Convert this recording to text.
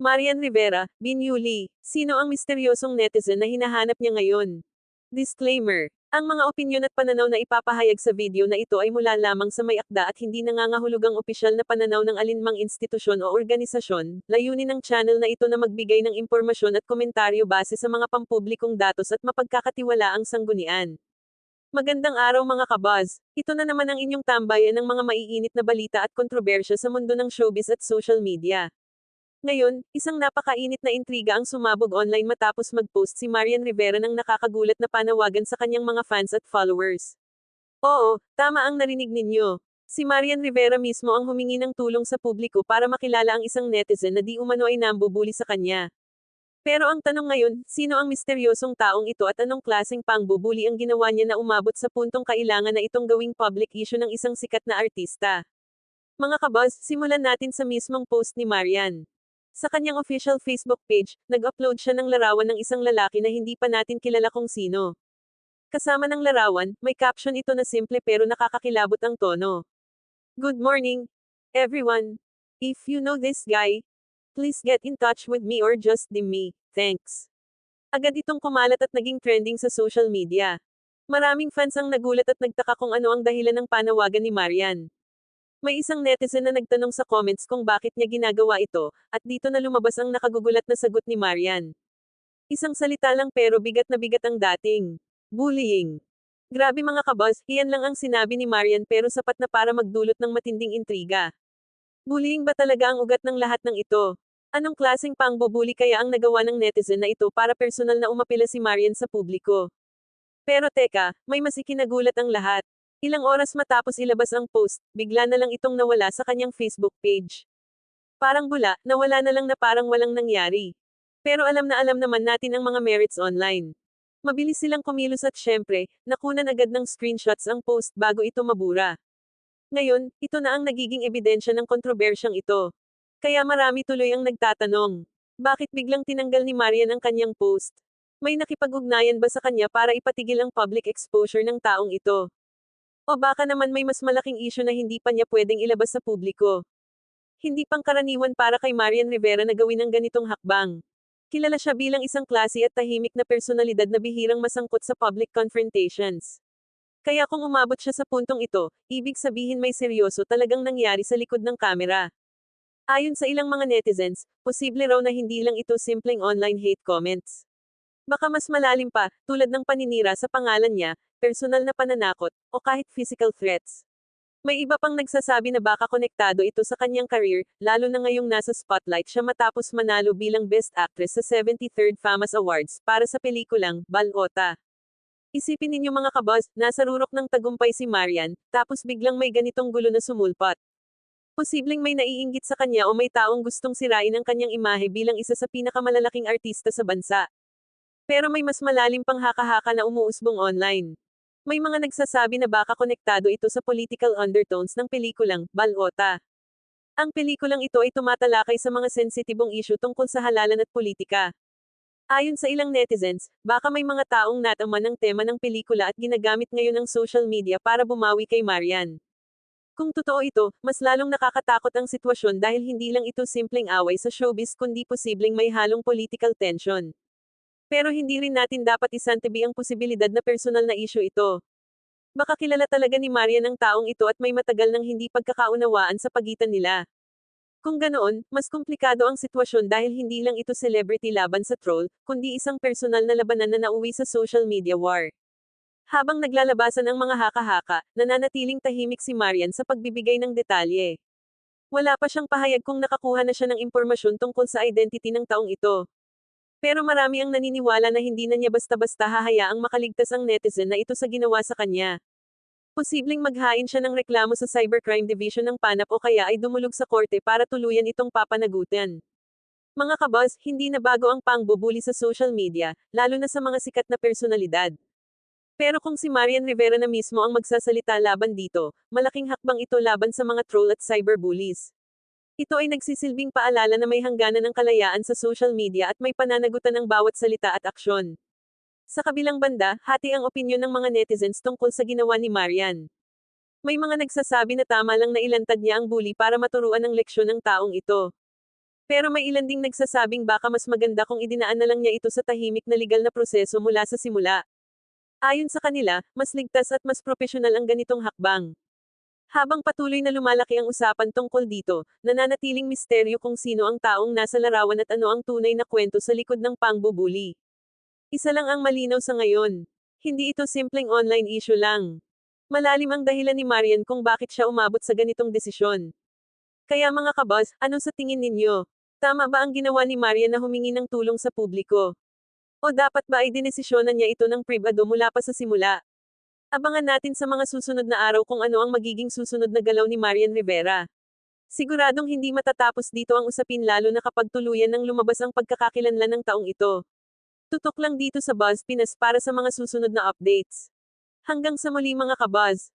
Marian Rivera, Binyuli, sino ang misteryosong netizen na hinahanap niya ngayon? Disclaimer. Ang mga opinyon at pananaw na ipapahayag sa video na ito ay mula lamang sa may akda at hindi nangangahulugang opisyal na pananaw ng alinmang institusyon o organisasyon. Layunin ng channel na ito na magbigay ng impormasyon at komentaryo base sa mga pampublikong datos at mapagkakatiwalaang sanggunian. Magandang araw mga kabaz. Ito na naman ang inyong tambayan ng mga maiinit na balita at kontrobersya sa mundo ng showbiz at social media. Ngayon, isang napakainit na intriga ang sumabog online matapos mag-post si Marian Rivera ng nakakagulat na panawagan sa kanyang mga fans at followers. Oo, tama ang narinig ninyo. Si Marian Rivera mismo ang humingi ng tulong sa publiko para makilala ang isang netizen na di umano ay nambubuli sa kanya. Pero ang tanong ngayon, sino ang misteryosong taong ito at anong klaseng pangbubuli ang ginawa niya na umabot sa puntong kailangan na itong gawing public issue ng isang sikat na artista? Mga kabaz, simulan natin sa mismong post ni Marian. Sa kanyang official Facebook page, nag-upload siya ng larawan ng isang lalaki na hindi pa natin kilala kung sino. Kasama ng larawan, may caption ito na simple pero nakakakilabot ang tono. Good morning, everyone. If you know this guy, please get in touch with me or just DM me, thanks. Agad itong kumalat at naging trending sa social media. Maraming fans ang nagulat at nagtaka kung ano ang dahilan ng panawagan ni Marian. May isang netizen na nagtanong sa comments kung bakit niya ginagawa ito, at dito na lumabas ang nakagugulat na sagot ni Marian. Isang salita lang pero bigat na bigat ang dating. Bullying. Grabe mga kabos, iyan lang ang sinabi ni Marian pero sapat na para magdulot ng matinding intriga. Bullying ba talaga ang ugat ng lahat ng ito? Anong klaseng pangbubuli kaya ang nagawa ng netizen na ito para personal na umapila si Marian sa publiko? Pero teka, may masikinagulat ang lahat. Ilang oras matapos ilabas ang post, bigla na lang itong nawala sa kanyang Facebook page. Parang bula, nawala na lang na parang walang nangyari. Pero alam na alam naman natin ang mga merits online. Mabilis silang kumilos at syempre, nakunan agad ng screenshots ang post bago ito mabura. Ngayon, ito na ang nagiging ebidensya ng kontrobersyang ito. Kaya marami tuloy ang nagtatanong. Bakit biglang tinanggal ni Marian ang kanyang post? May nakipag-ugnayan ba sa kanya para ipatigil ang public exposure ng taong ito? O baka naman may mas malaking issue na hindi pa niya pwedeng ilabas sa publiko. Hindi pangkaraniwan para kay Marian Rivera na gawin ang ganitong hakbang. Kilala siya bilang isang klase at tahimik na personalidad na bihirang masangkot sa public confrontations. Kaya kung umabot siya sa puntong ito, ibig sabihin may seryoso talagang nangyari sa likod ng kamera. Ayon sa ilang mga netizens, posible raw na hindi lang ito simpleng online hate comments. Baka mas malalim pa, tulad ng paninira sa pangalan niya, personal na pananakot, o kahit physical threats. May iba pang nagsasabi na baka konektado ito sa kanyang career, lalo na ngayong nasa spotlight siya matapos manalo bilang Best Actress sa 73rd FAMAS Awards para sa pelikulang Balota. Isipin ninyo mga kabos, nasa rurok ng tagumpay si Marian, tapos biglang may ganitong gulo na sumulpat. Posibleng may naiinggit sa kanya o may taong gustong sirain ang kanyang imahe bilang isa sa pinakamalalaking artista sa bansa. Pero may mas malalim pang haka-haka na umuusbong online. May mga nagsasabi na baka konektado ito sa political undertones ng pelikulang Balota. Ang pelikulang ito ay tumatalakay sa mga sensitibong issue tungkol sa halalan at politika. Ayon sa ilang netizens, baka may mga taong nataman ng tema ng pelikula at ginagamit ngayon ang social media para bumawi kay Marian. Kung totoo ito, mas lalong nakakatakot ang sitwasyon dahil hindi lang ito simpleng away sa showbiz kundi posibleng may halong political tension. Pero hindi rin natin dapat isantabi ang posibilidad na personal na issue ito. Baka kilala talaga ni Marian ang taong ito at may matagal nang hindi pagkakaunawaan sa pagitan nila. Kung ganoon, mas komplikado ang sitwasyon dahil hindi lang ito celebrity laban sa troll, kundi isang personal na labanan na nauwi sa social media war. Habang naglalabasan ang mga haka-haka, nananatiling tahimik si Marian sa pagbibigay ng detalye. Wala pa siyang pahayag kung nakakuha na siya ng impormasyon tungkol sa identity ng taong ito. Pero marami ang naniniwala na hindi na niya basta-basta hahayaang makaligtas ang netizen na ito sa ginawa sa kanya. Posibleng maghain siya ng reklamo sa Cybercrime Division ng PANAP o kaya ay dumulog sa korte para tuluyan itong papanagutan. Mga kabos, hindi na bago ang pangbubuli sa social media, lalo na sa mga sikat na personalidad. Pero kung si Marian Rivera na mismo ang magsasalita laban dito, malaking hakbang ito laban sa mga troll at cyberbullies. Ito ay nagsisilbing paalala na may hangganan ng kalayaan sa social media at may pananagutan ng bawat salita at aksyon. Sa kabilang banda, hati ang opinyon ng mga netizens tungkol sa ginawa ni Marian. May mga nagsasabi na tama lang na ilantad niya ang bully para maturuan ng leksyon ng taong ito. Pero may ilan ding nagsasabing baka mas maganda kung idinaan na lang niya ito sa tahimik na legal na proseso mula sa simula. Ayon sa kanila, mas ligtas at mas propesyonal ang ganitong hakbang. Habang patuloy na lumalaki ang usapan tungkol dito, nananatiling misteryo kung sino ang taong nasa larawan at ano ang tunay na kwento sa likod ng pangbubuli. Isa lang ang malinaw sa ngayon. Hindi ito simpleng online issue lang. Malalim ang dahilan ni Marian kung bakit siya umabot sa ganitong desisyon. Kaya mga kabas, ano sa tingin ninyo? Tama ba ang ginawa ni Marian na humingi ng tulong sa publiko? O dapat ba ay dinesisyonan niya ito ng privado mula pa sa simula? Abangan natin sa mga susunod na araw kung ano ang magiging susunod na galaw ni Marian Rivera. Siguradong hindi matatapos dito ang usapin lalo na kapag tuluyan ng lumabas ang pagkakakilanlan ng taong ito. Tutok lang dito sa Buzz Pinas para sa mga susunod na updates. Hanggang sa muli mga kabuzz!